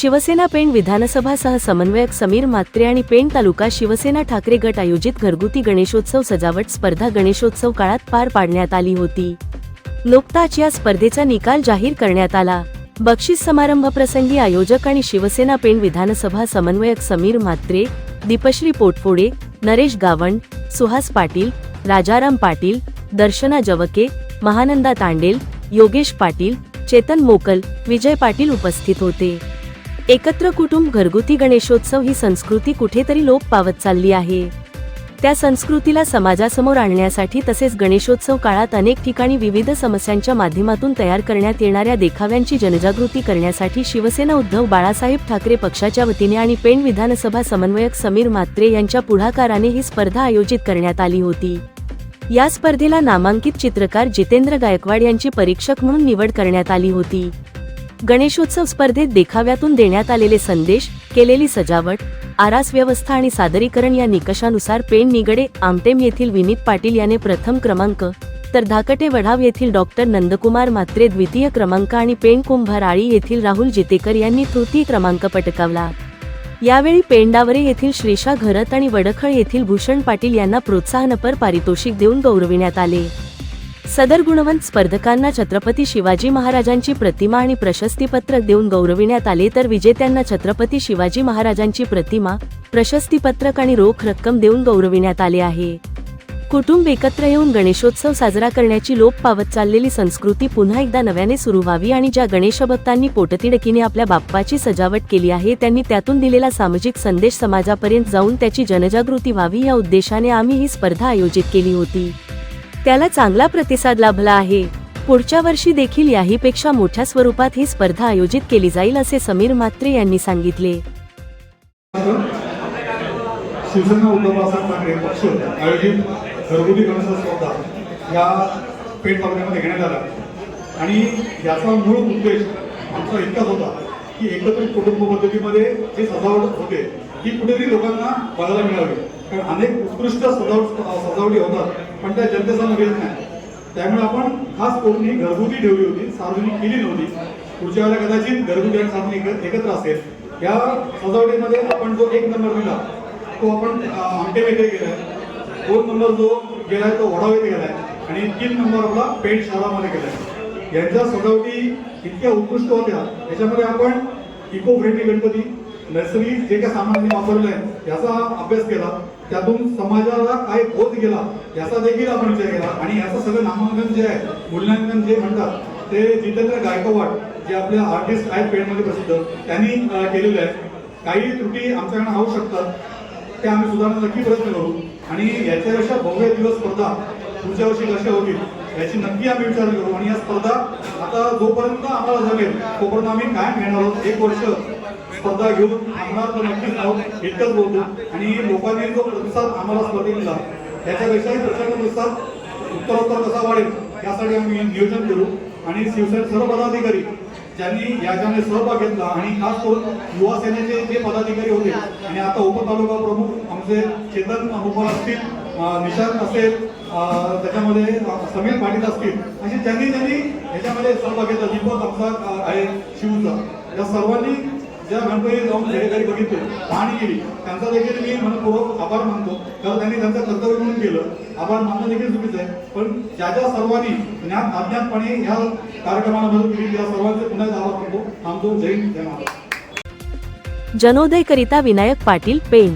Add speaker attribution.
Speaker 1: शिवसेना पेण विधानसभा सह समन्वयक समीर म्हात्रे आणि पेण तालुका शिवसेना ठाकरे गट आयोजित घरगुती गणेशोत्सव सजावट स्पर्धा गणेशोत्सव काळात पार पाडण्यात आली होती. नुकताच या स्पर्धेचा निकाल जाहीर करण्यात आला. बक्षीस समारंभ प्रसंगी आयोजक आणि शिवसेना पेण विधानसभा समन्वयक समीर म्हात्रे दीपश्री पोटफोडे नरेश गावंड सुहास पाटील राजाराम पाटील दर्शना जवके महानंदा तांडेल योगेश पाटील चेतन मोकल विजय पाटील उपस्थित होते. एकत्र कुटुंब घरगुती गणेशोत्सव ही संस्कृती कुठेतरी लोप पावत चालली आहे. त्या संस्कृतीला समाजासमोर आणण्यासाठी तसेच गणेशोत्सव काळात अनेक ठिकाणी विविध समस्यांच्या माध्यमातून तयार करण्यात येणाऱ्या देखाव्यांची जनजागृती करण्यासाठी शिवसेना उद्धव बाळासाहेब ठाकरे पक्षाच्या वतीने आणि पेण विधानसभा समन्वयक समीर म्हात्रे यांच्या पुढाकाराने ही स्पर्धा आयोजित करण्यात आली होती. या स्पर्धेला नामांकित चित्रकार जितेंद्र गायकवाड यांची परीक्षक म्हणून निवड करण्यात आली होती. गणेशोत्सव स्पर्धेत देखाव्यातून देण्यात आलेले संदेश केलेली सजावट आरास व्यवस्था आणि सादरीकरण या निकषानुसार पेण निगडे आमटेम येथील विनीत पाटील याने प्रथम क्रमांक तर धाकटे वढाव येथील डॉक्टर नंदकुमार मात्रे द्वितीय क्रमांक आणि पेण कुंभाराळी येथील राहुल जितेकर यांनी तृतीय क्रमांक पटकावला. यावेळी पेंडावरे येथील श्रीषा घरत आणि वडखळ येथील भूषण पाटील यांना प्रोत्साहनपर पारितोषिक देऊन गौरविण्यात आले. सदर गुणवंत स्पर्धकांना छत्रपती शिवाजी महाराजांची प्रतिमा आणि प्रशस्तीपत्र देऊन गौरविण्यात आले तर विजेत्यांना छत्रपती शिवाजी महाराजांची प्रतिमा प्रशस्तीपत्रक आणि रोख रक्कम देऊन गौरविण्यात आले आहे. कुटुंब एकत्र येऊन गणेशोत्सव साजरा करण्याची लोप पावत चाललेली संस्कृती पुन्हा एकदा नव्याने सुरू व्हावी आणि ज्या गणेशभक्तांनी पोटतिडकीने आपल्या बाप्पाची सजावट केली आहे त्यांनी त्यातून दिलेला सामाजिक संदेश समाजापर्यंत जाऊन त्याची जनजागृती व्हावी या उद्देशाने आम्ही ही स्पर्धा आयोजित केली होती. त्याला चांगला प्रतिसाद लाभला आहे. पुढच्या वर्षी देखील याहीपेक्षा मोठ्या स्वरूपात ही स्पर्धा आयोजित केली जाईल असे समीर म्हात्रे यांनी सांगितले.
Speaker 2: शिवसेना उद्धव बाळासाहेब ठाकरे पक्ष आयोजित घरगुती गणेश स्पर्धा या पेठ तालुक्यामध्ये घेण्यात आला. आणि याचा मूळ उद्देश आमचा इतकाच होता की एकत्रित कुटुंब पद्धतीमध्ये जे सजावट होते ती कुठेतरी लोकांना बघायला मिळावी. कारण अनेक उत्कृष्ट सजावट सजावटी होतात पण त्या जनतेसमोर गेल्या नाही. त्यामुळे आपण खास कोणी घरगुती ठेवली होती सार्वजनिक केली नव्हती. पुढच्या वेळेला कदाचित घरगुती आणि सार्वजनिक एकत्र- असेल. या सजावटीमध्ये आपण जो एक नंबर दिला तो आपण आमटे येथे गेलाय दोन नंबर जो गेलाय तो वडाव येथे गेलाय. आणि तीन नंबर आपला पेठ शहरामध्ये गेलाय. यांच्या सजावटी इतक्या उत्कृष्ट होत्या. त्याच्यामध्ये आपण इको फ्रेंडली गणपती नैसर्गिक जे काही सामान वापरलं आहे याचा अभ्यास केला. त्यातून समाजाला काय बोध गेला याचा देखील आपण विचार केला. आणि याचं सगळं नामांकन जे आहे मूल्यांकन जे म्हणतात ते जितेंद्र गायकवाड जे आपल्या आर्टिस्ट आहेत पेडमध्ये प्रसिद्ध त्यांनी केलेलं आहे. काही त्रुटी आमच्याकडे राहू शकतात ते आम्ही सुधारणा नक्की प्रयत्न करू. आणि याच्यापेक्षा भव्य दिवस स्पर्धा पुढच्या वर्षी कशा होतील याची नक्की आम्ही विचार करू. आणि या स्पर्धा आता जोपर्यंत आम्हाला जमेल तोपर्यंत आम्ही कायम घेणार आहोत. एक वर्ष स्पर्धा घेऊन आमदार तर नक्कीच आहोत इतकंच बोलतो आणि लोकांनी जो प्रतिसाद आम्हाला स्पर्धेत दिला त्याच्यापेक्षाही प्रचंड प्रतिसाद उत्तरोत्तर कसा वाढेल यासाठी आम्ही नियोजन करू. आणि शिवसेना सर्व पदाधिकारी ज्यांनी याच्यामध्ये सहभाग घेतला आणि खास करून युवा सेनेचे जे पदाधिकारी होते आणि आता उपतालुका प्रमुख आमचे चेतन गोपाल असतील निशांत असेल त्याच्यामध्ये समीर पाटील असतील असे ज्यांनी ज्यांनी याच्यामध्ये सहभाग घेतला दीपक आमचा आहे शिवचा. या सर्वांनी ज्या गणपती जाऊन घरी बघितले पाहणी केली त्यांचा देखील मी मनपूर्वक आभार मानतो. कारण त्यांनी त्यांचं कर्तव्य म्हणून केलं. आभार मानणं देखील चुकीचं आहे. पण ज्या ज्या सर्वांनी ज्ञान अज्ञातपणे ह्या कार्यक्रमाला मदत केली त्या सर्वांचे पुन्हा आभार मानतो. थांबतो. जय जय महाराज
Speaker 1: जनोदय करिता विनायक पाटील पेण.